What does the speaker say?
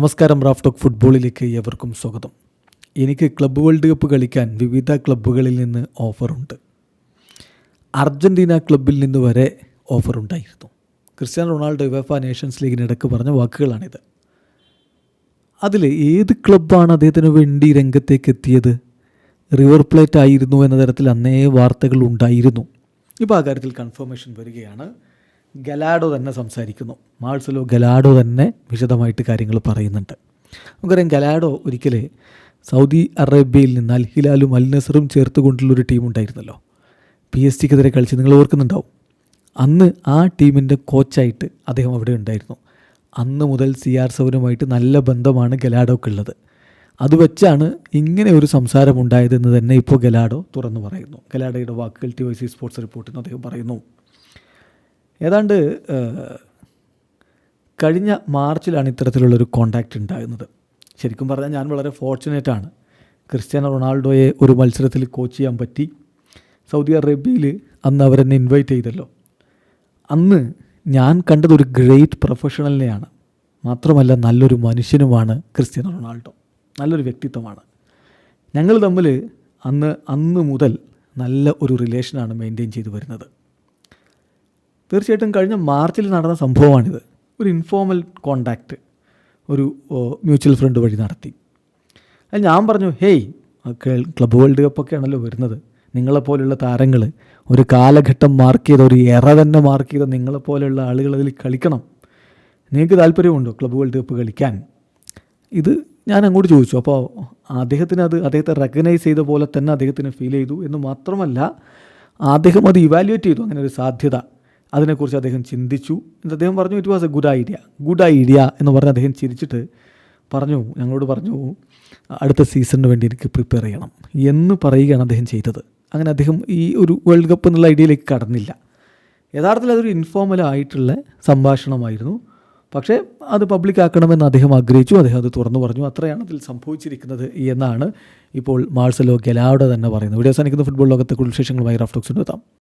നമസ്കാരം Raf talk ഫുട്ബോളിലേക്ക് ഏവർക്കും സ്വാഗതം. എനിക്ക് ക്ലബ്ബ് വേൾഡ് കപ്പ് കളിക്കാൻ വിവിധ ക്ലബ്ബുകളിൽ നിന്ന് ഓഫറുണ്ട്. അർജന്റീന ക്ലബ്ബിൽ നിന്ന് വരെ ഓഫറുണ്ടായിരുന്നു. ക്രിസ്ത്യാനോ റൊണാൾഡോ വെഫ നേഷൻസ് ലീഗിനിടക്ക് പറഞ്ഞ വാക്കുകളാണിത്. അതിൽ ഏത് ക്ലബ്ബാണ് അദ്ദേഹത്തിന് വേണ്ടി രംഗത്തേക്ക് എത്തിയത്? റിവർ പ്ലേറ്റ് ആയിരുന്നു എന്ന തരത്തിൽ അന്നേ വാർത്തകൾ ഉണ്ടായിരുന്നു. ഇപ്പോൾ ആ കാര്യത്തിൽ കൺഫർമേഷൻ വരികയാണ്. ഗലാഡോ തന്നെ സംസാരിക്കുന്നു. മാൾസലോ ഗലാഡോ തന്നെ വിശദമായിട്ട് കാര്യങ്ങൾ പറയുന്നുണ്ട്. നമുക്കറിയാം ഗലാഡോ ഒരിക്കൽ സൗദി അറേബ്യയിൽ നിന്ന് അൽ ഹിലാലും അൽ നസറും ചേർത്തുകൊണ്ടുള്ളൊരു ടീം ഉണ്ടായിരുന്നല്ലോ. പി എസ് ടിക്കെതിരെ കളിച്ച് നിങ്ങൾ ഓർക്കുന്നുണ്ടാവും. അന്ന് ആ ടീമിന്റെ കോച്ചായിട്ട് അദ്ദേഹം അവിടെ ഉണ്ടായിരുന്നു. അന്ന് മുതൽ സി ആർ സെവനുമായിട്ട് നല്ല ബന്ധമാണ് ഗലാഡോക്കുള്ളത്. അത് വെച്ചാണ് ഇങ്ങനെ ഒരു സംസാരം ഉണ്ടായതെന്ന് തന്നെ ഇപ്പോൾ ഗലാഡോ തുറന്നു പറയുന്നു. ഗലാഡോയുടെ വാക്കുകൾ ടി വൈ സി സ്പോർട്സ് റിപ്പോർട്ടിൽ അദ്ദേഹം പറയുന്നു. ഏതാണ്ട് കഴിഞ്ഞ മാർച്ചിലാണ് ഇത്തരത്തിലുള്ളൊരു കോണ്ടാക്റ്റ് ഉണ്ടാകുന്നത്. ശരിക്കും പറഞ്ഞാൽ ഞാൻ വളരെ ഫോർച്ചുനേറ്റ് ആണ്. ക്രിസ്ത്യാനോ റൊണാൾഡോയെ ഒരു മത്സരത്തിൽ കോച്ച് ചെയ്യാൻ പറ്റി. സൗദി അറേബ്യയിൽ അന്ന് അവരെന്നെ ഇൻവൈറ്റ് ചെയ്തല്ലോ. അന്ന് ഞാൻ കണ്ടത് ഒരു ഗ്രേറ്റ് പ്രൊഫഷണലിനെയാണ് മാത്രമല്ല നല്ലൊരു മനുഷ്യനുമാണ് ക്രിസ്ത്യാനോ റൊണാൾഡോ. നല്ലൊരു വ്യക്തിത്വമാണ്. ഞങ്ങൾ തമ്മിൽ അന്ന് അന്ന് മുതൽ നല്ല ഒരു റിലേഷനാണ് മെയിന്റെയിൻ ചെയ്തു വരുന്നത്. തീർച്ചയായിട്ടും കഴിഞ്ഞ മാർച്ചിൽ നടന്ന സംഭവമാണിത്. ഒരു ഇൻഫോർമൽ കോണ്ടാക്റ്റ് ഒരു മ്യൂച്വൽ ഫ്രണ്ട് വഴി നടത്തി. അത് ഞാൻ പറഞ്ഞു ഹേയ് ക്ലബ് വേൾഡ് കപ്പൊക്കെ ആണല്ലോ വരുന്നത്. നിങ്ങളെപ്പോലെയുള്ള താരങ്ങൾ ഒരു കാലഘട്ടം മാർക്ക് ചെയ്ത ഒരു എറ തന്നെ മാർക്ക് ചെയ്ത നിങ്ങളെപ്പോലെയുള്ള ആളുകൾ അതിൽ കളിക്കണം. നിങ്ങൾക്ക് താല്പര്യമുണ്ടോ ക്ലബ് വേൾഡ് കപ്പ് കളിക്കാൻ? ഇത് ഞാൻ അങ്ങോട്ട് ചോദിച്ചു. അപ്പോൾ അദ്ദേഹത്തിന് അത് അദ്ദേഹത്തെ റെക്കഗ്നൈസ് ചെയ്ത പോലെ തന്നെ അദ്ദേഹത്തിന് ഫീൽ ചെയ്തു. എന്ന് മാത്രമല്ല അദ്ദേഹം അത് ഇവാലുവേറ്റ് ചെയ്തു. അങ്ങനെ ഒരു സാധ്യത. അതിനെക്കുറിച്ച് അദ്ദേഹം ചിന്തിച്ചു. എന്ന് അദ്ദേഹം പറഞ്ഞു it was a good idea good idea എന്ന് പറഞ്ഞ് അദ്ദേഹം ചിരിച്ചിട്ട് പറഞ്ഞു ഞങ്ങളോട് പറഞ്ഞു അടുത്ത സീസണിന് വേണ്ടി എനിക്ക് പ്രിപ്പയർ ചെയ്യണം എന്ന് പറയുകയാണ് അദ്ദേഹം ചെയ്തത്. അങ്ങനെ അദ്ദേഹം ഈ ഒരു വേൾഡ് കപ്പ് എന്നുള്ള ഐഡിയയിലേക്ക് കടന്നില്ല. യഥാർത്ഥത്തിൽ അതൊരു ഇൻഫോർമൽ ആയിട്ടുള്ള സംഭാഷണമായിരുന്നു. പക്ഷേ അത് പബ്ലിക് ആക്കണമെന്ന് അദ്ദേഹം ആഗ്രഹിച്ചു. അദ്ദേഹം അത് തുറന്നു പറഞ്ഞു. അത്രയാണ് അതിൽ സംഭവിച്ചിരിക്കുന്നത് എന്നാണ് ഇപ്പോൾ മാർസലോ ഗെലാഡോ തന്നെ പറയുന്നത്. ഇവിടെ അവസാനിക്കുന്ന. ഫുട്ബോൾ ലോകത്തെ കൂടുതൽ വിശേഷങ്ങളുമായി റഫ്റ്റോക്സ് എത്താം.